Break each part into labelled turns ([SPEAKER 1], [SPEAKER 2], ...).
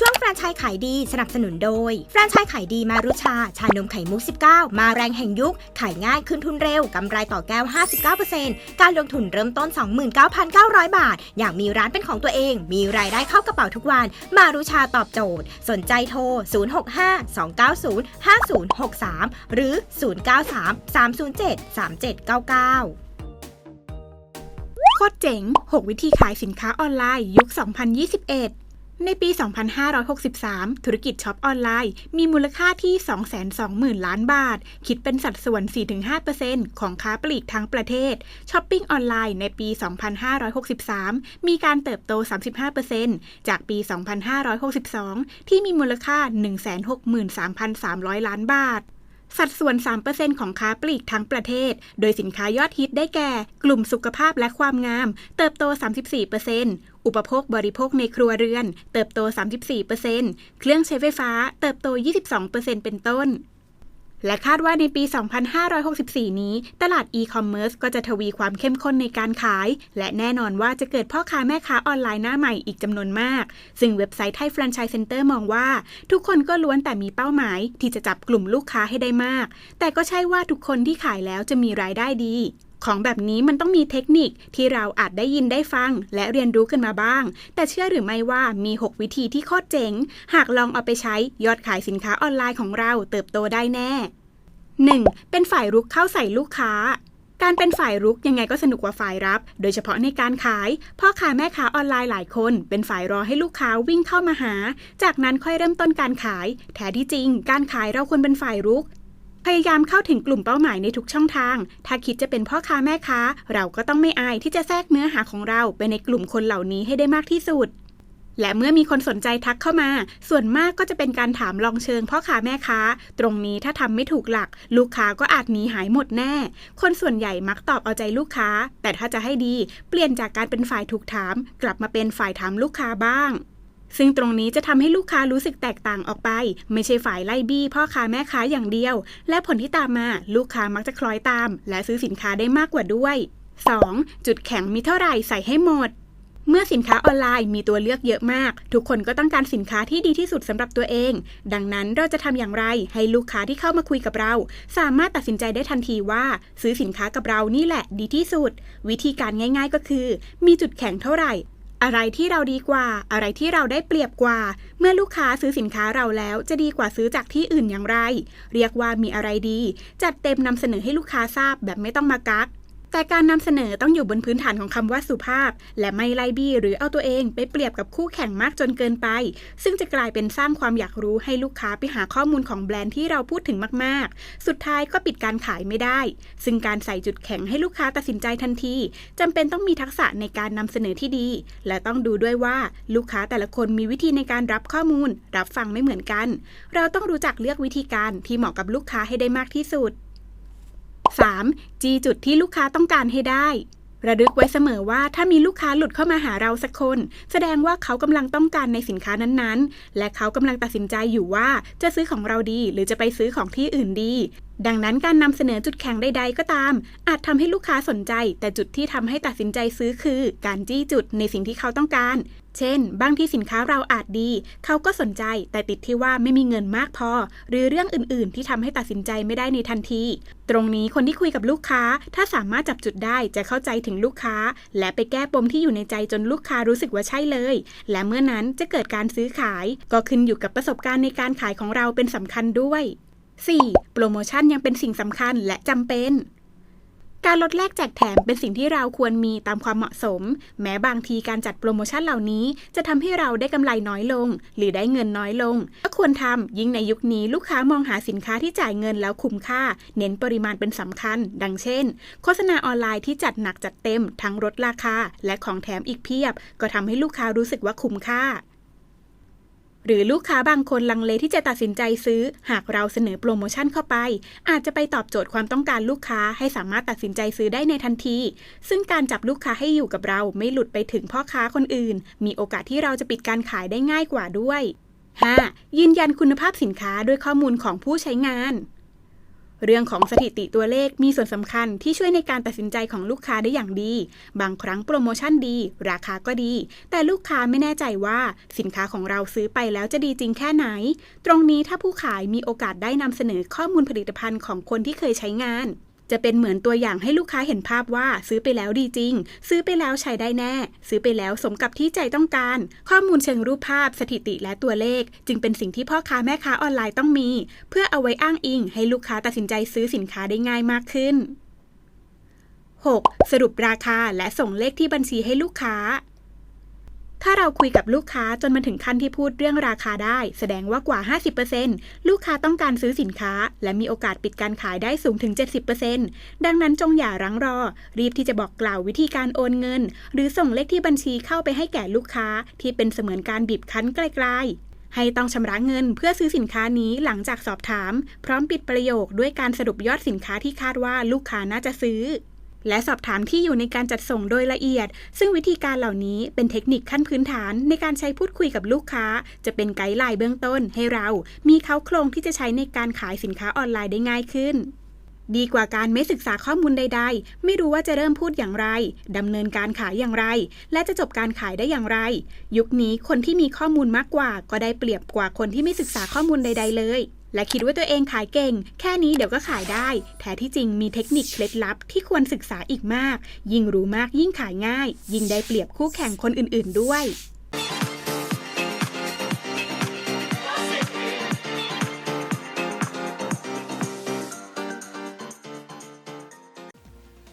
[SPEAKER 1] ช่วงแฟรนไชส์ขายดีสนับสนุนโดย แฟรนไชส์ขายดีมารุชา ชานมไข่มุก 19 มาแรงแห่งยุค ขายง่ายคืนทุนเร็ว กำไรต่อแก้ว 59%การลงทุนเริ่มต้น 29,900 บาท อยากมีร้านเป็นของตัวเอง มีรายได้เข้ากระเป๋าทุกวัน มารุชาตอบโจทย์ สนใจโทร 065-290-5063 หรือ 093-307-3799
[SPEAKER 2] โคตรเจ๋ง 6 วิธีขายสินค้าออนไลน์ยุค 2021 ในปี 2563 ธุรกิจช็อปออนไลน์ มีมูลค่าที่ 220,000 ล้านบาท คิดเป็นสัดส่วน 4-5%ของค้าปลีกทั้งประเทศ ช้อปปิ้งออนไลน์ในปี 2563 มีการเติบโต 35%จากปี 2562 ที่มีมูลค่า 163,300 ล้านบาทสัดส่วน 3%ของค้าปลีกทั้งประเทศ โดยสินค้ายอดฮิตได้แก่ กลุ่มสุขภาพและความงาม เติบโต 34%อุปโภคบริโภคในครัวเรือน เติบโต 34%เครื่องใช้ไฟฟ้า เติบโต 22%เป็นต้น และคาดว่าในปี 2564 นี้ ตลาดอีคอมเมิร์ซก็จะทวีความเข้มข้นในการขาย และแน่นอนว่าจะเกิดพ่อค้าแม่ค้าออนไลน์หน้าใหม่อีกจำนวนมาก ซึ่งเว็บไซต์ไทยแฟรนไชส์เซ็นเตอร์มองว่า ทุกคนก็ล้วนแต่มีเป้าหมาย ที่จะจับกลุ่มลูกค้าให้ได้มาก แต่ก็ใช่ว่าทุกคนที่ขายแล้วจะมีรายได้ดี ของแบบนี้มันต้องมีเทคนิคที่เราอาจได้ยินได้ฟัง และเรียนรู้กันมาบ้าง แต่เชื่อหรือไม่ว่ามี 6 วิธีที่โคตรเจ๋ง หากลองเอาไปใช้ยอดขายสินค้าออนไลน์ของเราเติบโตได้แน่ 1. เป็นฝ่ายรุกเข้าใส่ลูกค้าการเป็นฝ่ายรุกยังไงก็สนุกกว่าฝ่ายรับ โดยเฉพาะในการขาย พ่อค้าแม่ค้าออนไลน์หลายคน เป็นฝ่ายรอให้ลูกค้าวิ่งเข้ามาหา จากนั้นค่อยเริ่มต้นการขาย แท้ที่จริง การขายเราควรเป็นฝ่ายรุก พยายามเข้าถึงกลุ่มเป้าหมายในทุกช่องทาง ถ้าคิดจะเป็นพ่อค้าแม่ค้า เราก็ต้องไม่อายที่จะแทรกเนื้อหาของเราไปในกลุ่มคนเหล่านี้ให้ได้มากที่สุด และเมื่อมีคนสนใจทักเข้ามา ส่วนมากก็จะเป็นการถามลองเชิงพ่อค้าแม่ค้า ตรงนี้ถ้าทำไม่ถูกหลัก ลูกค้าก็อาจหนีหายหมดแน่ คนส่วนใหญ่มักตอบเอาใจลูกค้า แต่ถ้าจะให้ดี เปลี่ยนจากการเป็นฝ่ายถูกถาม กลับมาเป็นฝ่ายถามลูกค้าบ้าง ซึ่งตรงนี้จะทำให้ลูกค้ารู้สึกแตกต่างออกไป ไม่ใช่ฝ่ายไล่บี้พ่อค้าแม่ค้าอย่างเดียว และผลที่ตามมาลูกค้ามักจะคล้อยตาม และซื้อสินค้าได้มากกว่าด้วย 2. จุดแข็งมีเท่าไหร่ใส่ให้หมดเมื่อสินค้าออนไลน์มีตัวเลือกเยอะมาก ทุกคนก็ต้องการสินค้าที่ดีที่สุดสำหรับตัวเอง ดังนั้นเราจะทำอย่างไร ให้ลูกค้าที่เข้ามาคุยกับเรา สามารถตัดสินใจได้ทันทีว่า ซื้อสินค้ากับเรานี่แหละดีที่สุด วิธีการง่าย ๆ ก็คือ มีจุดแข็งเท่าไหร่ อะไรที่เราดีกว่า อะไรที่เราได้เปรียบกว่า เมื่อลูกค้าซื้อสินค้าเราแล้ว จะดีกว่าซื้อจากที่อื่นอย่างไร เรียกว่ามีอะไรดี จัดเต็มนำเสนอให้ลูกค้าทราบแบบไม่ต้องมากัก แต่การนำเสนอต้องอยู่บนพื้นฐานของคำว่าสุภาพ และไม่ไล่บี้หรือเอาตัวเองไปเปรียบกับคู่แข่งมากจนเกินไป ซึ่งจะกลายเป็นสร้างความอยากรู้ให้ลูกค้าไปหาข้อมูลของแบรนด์ที่เราพูดถึงมาก ๆ สุดท้ายก็ปิดการขายไม่ได้ ซึ่งการใส่จุดแข็งให้ลูกค้าตัดสินใจทันทีจำเป็นต้องมีทักษะในการนำเสนอที่ดี และต้องดูด้วยว่าลูกค้าแต่ละคนมีวิธีในการรับข้อมูล รับฟังไม่เหมือนกัน เราต้องรู้จักเลือกวิธีการที่เหมาะกับลูกค้าให้ได้มากที่สุด 3. จีจุดที่ลูกค้าต้องการให้ได้ ระลึกไว้เสมอว่าถ้ามีลูกค้าหลุดเข้ามาหาเราสักคน แสดงว่าเขากำลังต้องการในสินค้านั้นๆ และเขากำลังตัดสินใจอยู่ว่าจะซื้อของเราดี หรือจะไปซื้อของที่อื่นดี ดังนั้นการนำเสนอจุดแข็งใดๆก็ตาม อาจทำให้ลูกค้าสนใจ แต่จุดที่ทำให้ตัดสินใจซื้อคือ การจี้จุดในสิ่งที่เขาต้องการ เช่น บางที่สินค้าเราอาจดี เขาก็สนใจ แต่ติดที่ว่าไม่มีเงินมากพอ หรือเรื่องอื่นๆ ที่ทำให้ตัดสินใจไม่ได้ในทันที ตรงนี้คนที่คุยกับลูกค้า ถ้าสามารถจับจุดได้จะเข้าใจถึงลูกค้า และไปแก้ปมที่อยู่ในใจจนลูกค้ารู้สึกว่าใช่เลย และเมื่อนั้นจะเกิดการซื้อขาย ก็ขึ้นอยู่กับประสบการณ์ในการขายของเราเป็นสำคัญด้วย 4. โปรโมชั่นยังเป็นสิ่งสำคัญและจำเป็น การลดแลกแจกแถมเป็นสิ่งที่เราควรมีตามความเหมาะสม แม้บางทีการจัดโปรโมชั่นเหล่านี้ จะทำให้เราได้กำไรน้อยลง หรือได้เงินน้อยลง ก็ควรทำยิ่งในยุคนี้ลูกค้ามองหาสินค้าที่จ่ายเงินแล้วคุ้มค่า เน้นปริมาณเป็นสำคัญ ดังเช่น โฆษณาออนไลน์ที่จัดหนักจัดเต็ม ทั้งลดราคาและของแถมอีกเพียบ ก็ทำให้ลูกค้ารู้สึกว่าคุ้มค่า หรือลูกค้าบางคนลังเลที่จะตัดสินใจซื้อ หากเราเสนอโปรโมชั่นเข้าไป อาจจะไปตอบโจทย์ความต้องการลูกค้าให้สามารถตัดสินใจซื้อได้ในทันที ซึ่งการจับลูกค้าให้อยู่กับเราไม่หลุดไปถึงพ่อค้าคนอื่น มีโอกาสที่เราจะปิดการขายได้ง่ายกว่าด้วย 5. ยืนยันคุณภาพสินค้าด้วยข้อมูลของผู้ใช้งาน เรื่องของสถิติตัวเลขมีส่วนสำคัญที่ช่วยในการตัดสินใจของลูกค้าได้อย่างดี บางครั้งโปรโมชั่นดี ราคาก็ดี แต่ลูกค้าไม่แน่ใจว่าสินค้าของเราซื้อไปแล้วจะดีจริงแค่ไหน ตรงนี้ถ้าผู้ขายมีโอกาสได้นำเสนอข้อมูลผลิตภัณฑ์ของคนที่เคยใช้งาน จะเป็นเหมือนตัวอย่างให้ลูกค้าเห็นภาพว่าซื้อไปแล้วดีจริง ซื้อไปแล้วใช้ได้แน่ ซื้อไปแล้วสมกับที่ใจต้องการ ข้อมูลเชิงรูปภาพสถิติและตัวเลข จึงเป็นสิ่งที่พ่อค้าแม่ค้าออนไลน์ต้องมี เพื่อเอาไว้อ้างอิง ให้ลูกค้าตัดสินใจซื้อสินค้าได้ง่ายมากขึ้น 6. สรุปราคาและส่งเลขที่บัญชีให้ลูกค้า ถ้าเราคุยกับลูกค้าจนมาถึงขั้นที่พูดเรื่องราคาได้ แสดงว่ากว่า 50%ลูกค้าต้องการซื้อสินค้า และมีโอกาสปิดการขายได้สูงถึง 70%ดังนั้นจงอย่ารั้งรอ รีบที่จะบอกกล่าววิธีการโอนเงิน หรือส่งเลขที่บัญชีเข้าไปให้แก่ลูกค้า ที่เป็นเสมือนการบีบคั้นไกลๆ ให้ต้องชำระเงินเพื่อซื้อสินค้านี้หลังจากสอบถาม พร้อมปิดประโยคด้วยการสรุปยอดสินค้าที่คาดว่าลูกค้าน่าจะซื้อ และสอบถามที่อยู่ในการจัดส่งโดยละเอียด ซึ่งวิธีการเหล่านี้เป็นเทคนิคขั้นพื้นฐานในการใช้พูดคุยกับลูกค้า จะเป็นไกด์ไลน์เบื้องต้นให้เรา มีเขาโครงที่จะใช้ในการขายสินค้าออนไลน์ได้ง่ายขึ้น ดีกว่าการไม่ศึกษาข้อมูลใด ๆ ไม่รู้ว่าจะเริ่มพูดอย่างไรดำเนินการขายอย่างไร และจะจบการขายได้อย่างไร ยุคนี้คนที่มีข้อมูลมากกว่า ก็ได้เปรียบกว่าคนที่ไม่ศึกษาข้อมูลใด ๆ เลย และคิดว่าตัวเองขายเก่ง แค่นี้เดี๋ยวก็ขายได้ แท้ที่จริงมีเทคนิคเคล็ดลับที่ควรศึกษาอีกมาก ยิ่งรู้มากยิ่งขายง่าย ยิ่งได้เปรียบคู่แข่งคนอื่น ๆ ด้วย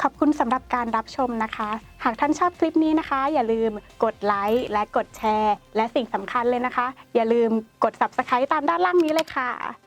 [SPEAKER 3] ขอบคุณสำหรับการรับชมนะคะ หากท่านชอบคลิปนี้นะคะ อย่าลืมกดไลค์และกดแชร์ และสิ่งสำคัญเลยนะคะ อย่าลืมกด Subscribe ตามด้านล่างนี้เลยค่ะ